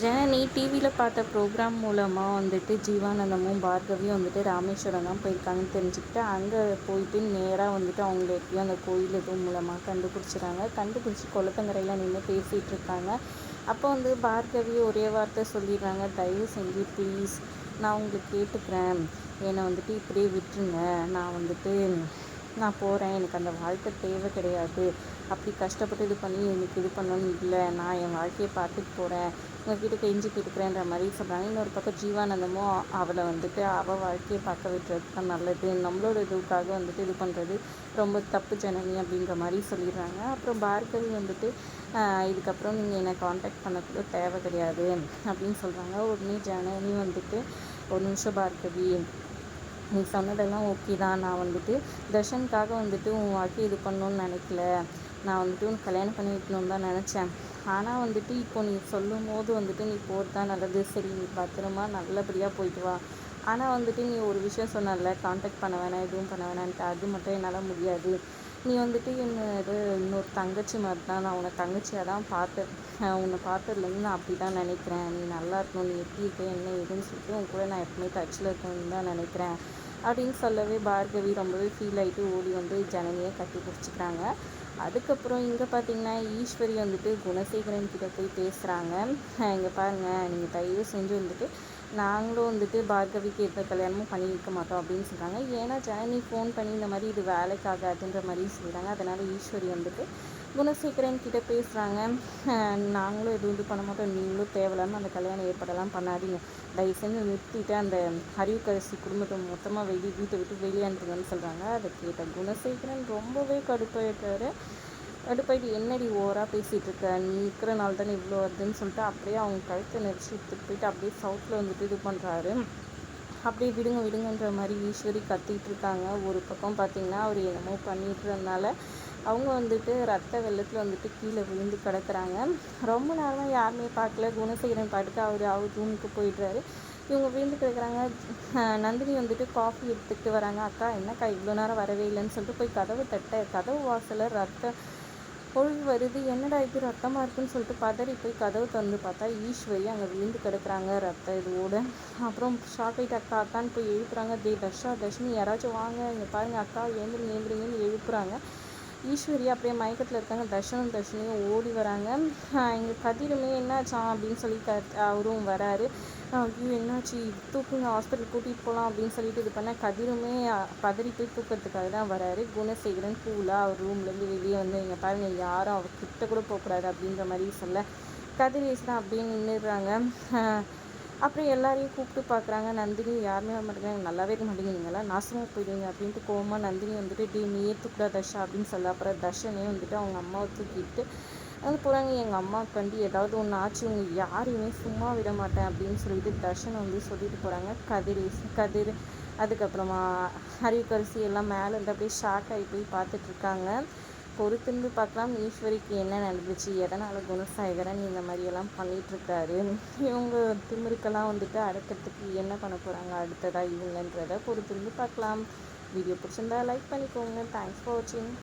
ஜனனி டிவியில் பார்த்த ப்ரோக்ராம் மூலமாக வந்துட்டு ஜீவானந்தமும் பார்கவியும் வந்துட்டு ராமேஸ்வரம் தான் போயிருக்காங்கன்னு தெரிஞ்சுக்கிட்டு அங்கே போயிட்டு நேராக வந்துட்டு அவங்கள எப்படியும் அந்த கோயில் எதுவும் மூலமாக கண்டுபிடிச்சிறாங்க கண்டுபிடிச்சி குளத்தங்கரையில் நின்று பேசிகிட்டு இருக்காங்க. அப்போ வந்து பார்கவி ஒரே வார்த்தை சொல்லிடுறாங்க. தயவு செஞ்சு ப்ளீஸ் நான் உங்களுக்கு கேட்டுக்கிறேன். என்னை வந்துட்டு இப்படியே விட்டுருங்க. நான் வந்துட்டு நான் போகிறேன் எனக்கு அந்த வாழ்க்கை தேவை கிடையாது. அப்படி கஷ்டப்பட்டு இது பண்ணி எனக்கு இது பண்ணணும்னு இல்லை. நான் என் வாழ்க்கையை பார்த்துட்டு போகிறேன் உங்ககிட்ட கெஞ்சி கேட்டுக்கிறேன்ற மாதிரி சொல்கிறாங்க இன்னொரு பக்கம் ஜீவானந்தமும் அவளை வந்துட்டு அவள் வாழ்க்கையை பார்க்க விட்டுறது தான் நல்லது. நம்மளோட இதுக்காக வந்துட்டு இது பண்ணுறது ரொம்ப தப்பு ஜனனி அப்படின்ற மாதிரி சொல்லிடுறாங்க. அப்புறம் பார்கவி வந்துட்டு இதுக்கப்புறம் நீங்கள் என்னை காண்டாக்ட் பண்ணக்கூட தேவை கிடையாது. அப்படின்னு சொல்கிறாங்க உடனே ஜனனி வந்துட்டு ஒரு நிமிஷம் பார்கவி நீ சொன்னதெல்லாம் ஓகே தான். நான் வந்துட்டு தர்ஷனுக்காக வந்துட்டு உன் வாழ்க்கை இது பண்ணணுன்னு நினைக்கல. நான் வந்துட்டு உன் கல்யாணம் பண்ணி வைக்கணும்னு தான் நினச்சேன். ஆனால் வந்துட்டு இப்போ நீ சொல்லும் போது வந்துட்டு நீ போகிறது தான் நல்லது. சரி நீ பத்திரமா நல்லபடியாக போயிட்டு வா. ஆனால் வந்துட்டு நீ ஒரு விஷயம் சொன்னல காண்டாக்ட் பண்ண வேணாம் எதுவும் பண்ண வேணான்ட்டு. அது மட்டும் என்னால் முடியாது. நீ வந்துட்டு என்னோட இன்னொரு தங்கச்சி மாதிரி தான். நான் உன்னை தங்கச்சியாக தான் பார்த்தேன். உன்னை பார்த்ததுலேருந்து நான் அப்படி தான் நினைக்கிறேன். நீ நல்லா இருக்கணும் நீ எப்படி இருக்க என்ன ஏதுன்னு சொல்லிட்டு உன் கூட நான் எப்பவுமே டச்சில் இருக்கணும்னு தான் நினைக்கிறேன். அப்படின்னு சொல்லவே பார்கவி ரொம்பவே ஃபீல் ஆகிட்டு ஓடி வந்து ஜனனியை கட்டி பிடிச்சிக்கிறாங்க. அதுக்கப்புறம் இங்கே பார்த்தீங்கன்னா ஈஸ்வரி வந்துட்டு குணசேகரன் கிட்ட போய் பேசுகிறாங்க இங்கே பாருங்கள் நீங்கள் தயவு செஞ்சு வந்துட்டு நாங்களும் வந்துட்டு பார்கவிக்கு எந்த கல்யாணமும் பண்ணி வைக்க மாட்டோம் அப்படின்னு சொல்கிறாங்க ஏன்னா ஜனனி ஃபோன் பண்ணி இந்த மாதிரி இது வேலைக்காகாதுன்ற மாதிரி சொல்கிறாங்க அதனால் ஈஸ்வரி வந்துட்டு குணசேகரன் கிட்டே பேசுகிறாங்க நாங்களும் எதுவும் இது பண்ண மாட்டோம். நீங்களும் தேவையில்லாமல் அந்த கல்யாணம் ஏற்படலாம் பண்ணாதீங்க. தயவு செஞ்சு நிறுத்திட்டு அந்த அறிவுக்கரசி குடும்பத்தை மொத்தமாக வெளியே வீட்டை விட்டு வெளியே சொல்கிறாங்க அதை கேட்ட குணசேகரன் ரொம்பவே கடுப்பாயிட்டார். கடுப்பாயிட்டு என்னடி ஓவராக பேசிகிட்டு இருக்க? நீ இருக்கிற நாள் தானே இவ்வளோ வருதுன்னு சொல்லிட்டு அப்படியே அவங்க கழுத்தை நெரிச்சு எடுத்துகிட்டு போயிட்டு அப்படியே சவுத்தில் வந்துட்டு இது பண்ணுறாரு அப்படியே விடுங்க விடுங்கன்ற மாதிரி ஈஸ்வரி கத்திகிட்டு இருக்காங்க. ஒரு பக்கம் பார்த்தீங்கன்னா அவர் என்னமோ பண்ணிட்டுறதுனால அவங்க வந்துட்டு ரத்த வெள்ளத்தில் வந்துட்டு கீழே விழுந்து கிடக்குறாங்க. ரொம்ப நேரமாக யாருமே பார்க்கல. குணசேகரன் பாட்டுக்கு அவர் அவர் ரூமுக்கு போயிடுறாரு. இவங்க விழுந்து கிடக்குறாங்க. நந்தினி வந்துட்டு காஃபி எடுத்துக்கிட்டு வராங்க. அக்கா என்னக்கா இவ்வளோ நேரம் வரவே இல்லைன்னு சொல்லிட்டு போய் கதவு தட்ட கதவு வாசலில் ரத்த பொழுது வருது. என்னடா இது ரத்தமாக இருக்குன்னு சொல்லிட்டு பதறி போய் கதவு திறந்து பார்த்தா ஈஸ்வரி அங்கே விழுந்து கிடக்குறாங்க. ரத்தம் இதுவோட அப்புறம் ஷாக் ஆகிட்டு அக்கா அக்கான்னு போய் எழுப்புறாங்க. தே தர்ஷா தர்ஷினி யாராச்சும் வாங்க. இங்கே பாருங்கள் அக்கா ஏந்திரி ஏந்திரிங்கன்னு எழுப்புறாங்க. ஈஸ்வரி அப்படியே மயக்கத்தில் இருக்காங்க. தர்ஷனும் தர்ஷனையும் ஓடி வராங்க. இங்கே கதிருமே என்னாச்சான் அப்படின்னு சொல்லி க அவரும் வராரு. ஐயோ என்னாச்சு? தூக்குங்க ஹாஸ்பிட்டல் கூட்டிகிட்டு போகலாம் அப்படின்னு சொல்லிட்டு இது பண்ண கதிருமே பதறி போய் தூக்கிறதுக்காக தான் வராரு. குணசேகரன் கூலாக அவர் ரூம்லேருந்து வெளியே வந்து இங்கே பாருங்கள் யாரும் அவர் கிட்ட கூட போகக்கூடாது அப்படின்ற மாதிரி சொல்ல கதிரேஸ் தான் அப்படியே நின்றுடுறாங்க அப்புறம் எல்லாரையும் கூப்பிட்டு பார்க்குறாங்க. நந்தினி யாருமே வர மாட்டேங்கிறாங்க. நல்லாவே இருக்க மாட்டேங்கிறீங்களா? நாசமாக போயிடுவீங்க அப்படின்ட்டு கோவமாக நந்தினி வந்துட்டு டி நீ ஏற்றுக்கூடா தர்ஷா. அப்படின்னு சொல்ல அப்புறம் தர்ஷனே வந்துட்டு அவங்க அம்மாவை தூக்கிட்டு வந்து போகிறாங்க எங்கள் அம்மாவுக்கு வந்து ஏதாவது ஒன்று ஆச்சு. உங்க யாரையுமே சும்மா விட மாட்டேன். அப்படின்னு சொல்லிட்டு தர்ஷன் வந்து சொல்லிட்டு போகிறாங்க கதிர் கதிர் அதுக்கப்புறமா ஹரிகரிசி எல்லாம் மேலே இருந்து அப்படியே ஷாக் ஆகி போய் பார்த்துட்ருக்காங்க பொறுத்திருந்து பார்க்கலாம். ஈஸ்வரிக்கு என்ன நடந்துச்சு? எதனால் குணசாகரன் இந்த மாதிரியெல்லாம் பண்ணிகிட்ருக்காரு இவங்க திமிருக்கெல்லாம் வந்துட்டு அடக்கிறதுக்கு என்ன பண்ண போகிறாங்க அடுத்ததாக இவங்கன்றதை பொறுத்திருந்து பார்க்கலாம். வீடியோ பிடிச்சிருந்தா லைக் பண்ணிக்கோங்க. தேங்க்ஸ் ஃபார் வாட்சிங்